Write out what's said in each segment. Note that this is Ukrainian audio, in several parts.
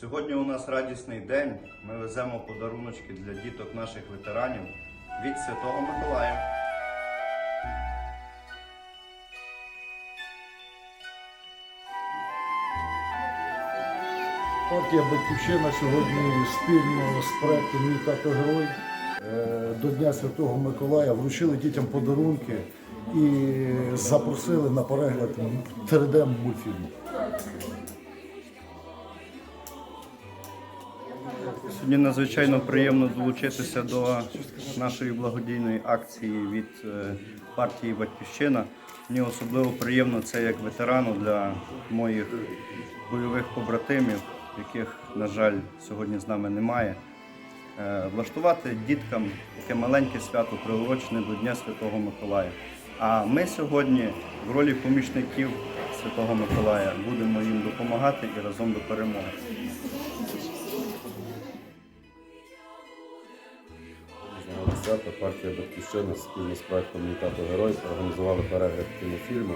Сьогодні у нас радісний день. Ми веземо подаруночки для діток наших ветеранів від Святого Миколая. Партія Батьківщина сьогодні спільно з проектом Мій тато герой е, до Дня Святого Миколая вручили дітям подарунки і запросили на перегляд 3D Сьогодні надзвичайно приємно долучитися до нашої благодійної акції від е, партії Батьківщина. Мені особливо приємно це як ветерану для моїх бойових побратимів, яких, на жаль, сьогодні з нами немає. Е, Влаштувати діткам таке маленьке свято приурочене до Дня Святого Миколая. А ми сьогодні в ролі помічників Святого Миколая будемо їм допомагати і разом до перемоги. Свято партія Батьківщина спільно з проектом Мій тато герой організували перегляд кінофільму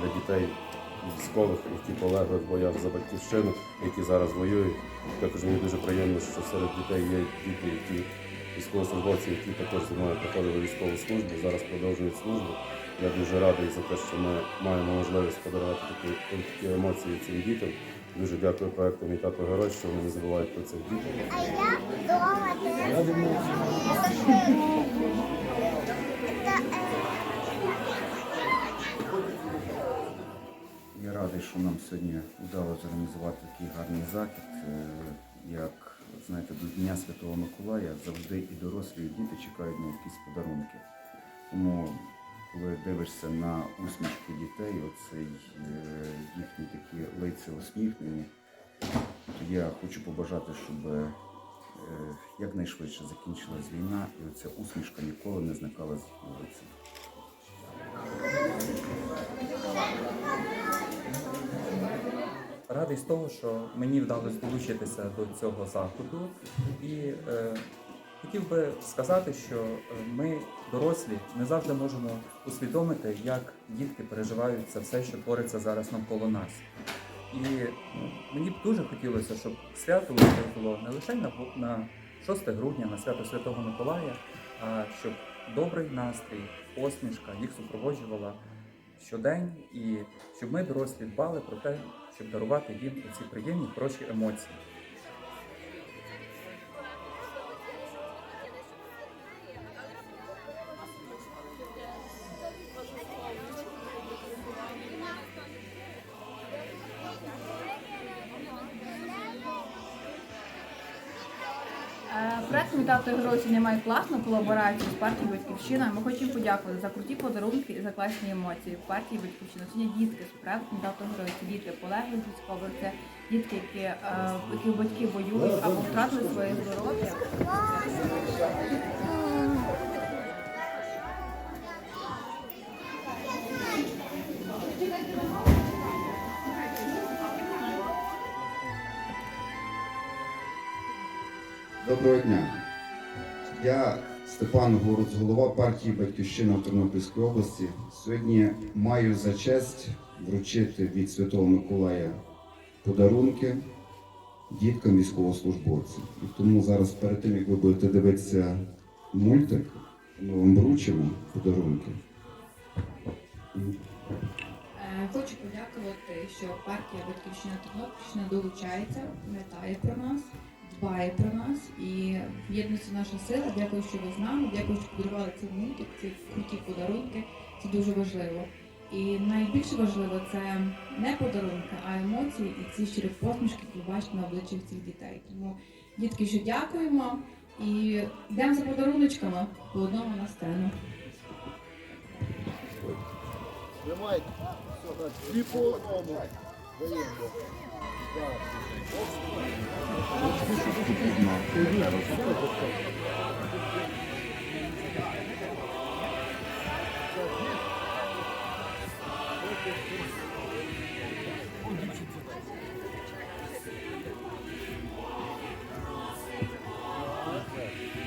для дітей військових, які полегли в боях за батьківщину, які зараз воюють. Також мені дуже приємно, що серед дітей є діти, які військовослужбовці, які також зі мною проходили військову службу, зараз продовжують службу. Я дуже радий за те, що ми маємо можливість подарувати такі, такі емоції цим дітям. Дуже дякую проекту Мій тато герой, що вони не забувають про цих дітей. А я дома Я Я радий, що нам сьогодні вдалося зорганізувати такий гарний захід. Е, Як знаєте, до Дня Святого Миколая завжди і дорослі, і діти чекають на якісь подарунки. Тому, коли дивишся на усмішки дітей, оцей е, їхні такі лиця усміхнені, то я хочу побажати, щоб е, якнайшвидше закінчилась війна, і оця усмішка ніколи не зникала з їхнього лиця. Радий з того, що мені вдалося долучитися до цього заходу, і е, хотів би сказати, що е, ми, дорослі, не завжди можемо усвідомити, як дітки переживають це все, що твориться зараз навколо нас. І ну, мені б дуже хотілося, щоб свято було не лише на 6 грудня, на свято Святого Миколая, а щоб добрий настрій, посмішка їх супроводжувала щодень, і щоб ми дорослі дбали про те, щоб дарувати їм ці приємні хороші емоції. Проект «Мій тато немає має класну колаборацію з партією Батьківщина. Ми хочемо подякувати за круті подарунки і за класні емоції в партії Батьківщина. Сьогодні дітки з проекту «Мій тато герой» це діти полеглих військових, дітки, які, е, яких батьки воюють або втратили своє здоров'я. Доброго дня. Я Степан Горуц, голова партії Батьківщина в Тернопільській області. Сьогодні маю за честь вручити від Святого Миколая подарунки діткам військовослужбовців. І тому зараз, перед тим як ви будете дивитися мультик, ми вам вручимо подарунки. Е, Хочу подякувати, що партія Батьківщина Тернопільщина долучається, пам'ятає про нас, дбає про нас і в єдності наша сила. Дякую, що ви з нами. Дякую, що подарували цей мультик, ці круті подарунки. Це дуже важливо. І найбільше важливо це не подарунки, а емоції і ці щирі посмішки, які бачите на обличчях цих дітей. Тому, дітки, що дякуємо і йдемо за подаруночками по одному на сцену. Тримайте. Все, так, дві по одному. У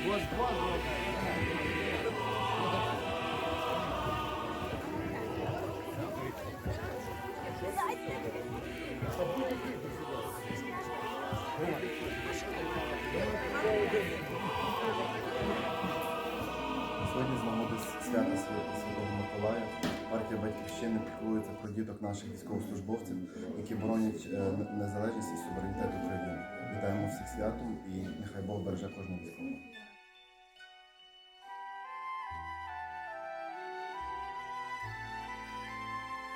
вас два Сьогодні з нами десь свято Святого Миколая. Партія батьківщини піклується про діток наших військовослужбовців, які боронять е, незалежність і суверенітет України. Вітаємо всіх святом і нехай Бог береже кожного військового.